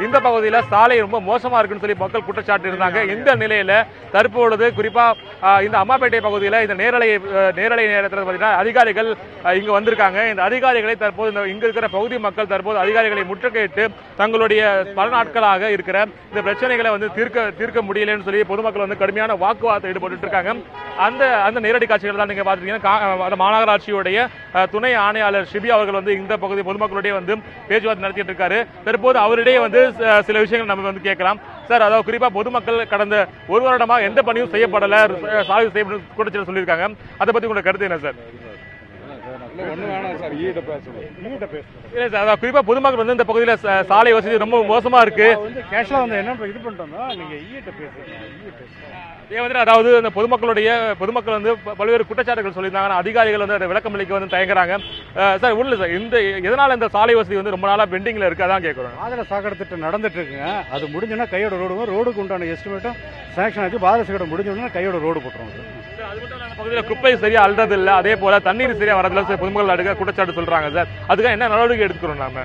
இந்த பகுதியில் சாலை ரொம்ப மோசமா இருக்குன்னு சொல்லி மக்கள் குற்றச்சாட்டு இருந்தாங்க. இந்த நிலையில தற்பொழுது குறிப்பா ஆஹ், இந்த அம்மாப்பேட்டை பகுதியில் இந்த நேரலை நேரலை நேரத்தில் பார்த்தீங்கன்னா அதிகாரிகள் இங்க வந்திருக்காங்க. இந்த அதிகாரிகளை தற்போது இந்த இங்க இருக்கிற பகுதி மக்கள் தற்போது அதிகாரிகளை முற்றுகையிட்டு தங்களுடைய பல நாட்களாக இருக்கிற இந்த பிரச்சனைகளை வந்து தீர்க்க தீர்க்க முடியலன்னு சொல்லி பொதுமக்கள் வந்து கடுமையான வாக்குவாதத்தில் ஈடுபட்டு இருக்காங்க. அந்த அந்த நேரடி காட்சிகள் தான் நீங்க பாத்துருக்கீங்க அந்த மாநகராட்சியுடைய துணை ஆணையாளர் ஷிபி அவர்கள் வந்து இந்த பகுதி பொதுமக்களுடைய வந்து பேச்சுவார்த்தை நடத்திட்டு இருக்காரு. தற்போது அவரிடையே வந்து சில விஷயங்கள் நம்ம வந்து கேட்கலாம். சார் அதாவது குறிப்பா பொதுமக்கள் கடந்த ஒரு வருடமா எந்த பணியும் செய்யப்படல. சாலை செய்யப்படும் கூட சொல்லியிருக்காங்க. அதை பத்தி உங்களோட கருத்து என்ன சார்? அதாவது குறிப்பா பொதுமக்கள் வந்து இந்த பகுதியில சாலை வசதி ரொம்ப மோசமா இருக்கு. கேஷ்ல வந்து என்ன இது பண்ணிட்டோம்னா நீங்க ஈட்ட பேசுங்க. இதே வந்து அதாவது இந்த பொதுமக்களுடைய பொதுமக்கள் வந்து பல்வேறு குற்றச்சாட்டுகள் சொல்லியிருந்தாங்க அதிகாரிகள் வந்து அதை விளக்கம் அளிக்க வந்து தயங்குறாங்க. சார் உள்ள சார். இந்த எதனால இந்த சாலை வசதி வந்து ரொம்ப நாளா பெண்டிங்ல இருக்கு? அதான் கேட்குறோம் பாதல சாக்கடை திட்டம் நடந்துட்டு இருக்குங்க அது முடிஞ்சுன்னா கையோட ரோடு ரோடுக்கு உண்டான எஸ்டிமேட்டும் சேங்ஷன் ஆச்சு. பாதல சாக்கடை முடிஞ்ச உடனே கையோட ரோடு இல்லாம பகுதியில் குப்பை சரியா அல்றது இல்ல அதே போல தண்ணீர் சரியா வரதுல சார் பொதுமக்கள் அடுக்க குற்றச்சாட்டு சொல்றாங்க சார். அதுக்காக என்ன நடவடிக்கை எடுத்துக்கிறோம் நாம?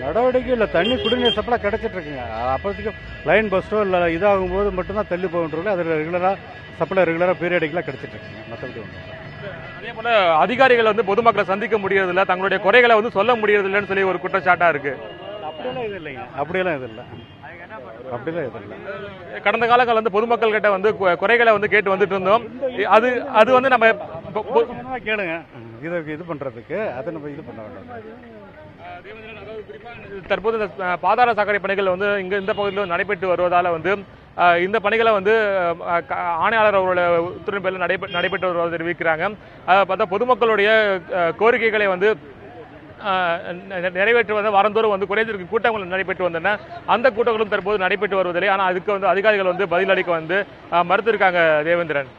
நடவடிக்கை இல்லை தண்ணி குடிநீர் சப்ளை கிடைச்சிட்டு இருக்குங்க அப்போதைக்கு லைன் பஸ்ஸோ இல்லை இதாகும் போது மட்டும்தான் தள்ளி போகின்றது அது ரெகுலராக சப்ளை ரெகுலராக பீரியடிக்கெலாம் கிடைச்சிட்டு இருக்குங்க மற்றபடி இல்லை. அதே போல அதிகாரிகள் வந்து பொதுமக்களை சந்திக்க முடியறது இல்ல தங்களுடைய குறைகளை வந்து சொல்ல முடியறது இல்லைன்னு சொல்லி ஒரு குற்றச்சாட்டா இருக்கு அப்படியெல்லாம் இது இல்லைங்க அப்படியெல்லாம் இது இல்லை அப்படியெல்லாம் இது இல்லை கடந்த காலங்கள் வந்து பொதுமக்கள் கிட்ட வந்து குறைகளை வந்து கேட்டு வந்துட்டு இருந்தோம் அது அது வந்து நம்ம கேளுங்க இதை இது பண்ணுறதுக்கு அதை நம்ம இது பண்ண வேண்டாம் தற்போது இந்த பாதாள சாக்கடை பணிகள் வந்து இங்க இந்த பகுதியில் நடைபெற்று வருவதால வந்து இந்த பணிகளை வந்து ஆணையாளர் அவரோட உத்தரவின் பேரில் நடைபெ நடைபெற்று வருவதாக தெரிவிக்கிறாங்க. பார்த்தா பொதுமக்களுடைய கோரிக்கைகளை வந்து நிறைவேற்று வந்து நிறைவேற்றுவதை வாரந்தோறும் வந்து குறைந்திருக்கும் கூட்டங்கள் நடைபெற்று வந்தன. அந்த கூட்டங்களும் தற்போது நடைபெற்று வருவதில்லை. ஆனால் அதுக்கு வந்து அதிகாரிகள் வந்து பதிலளிக்க வந்து மறுத்திருக்காங்க தேவேந்திரன்.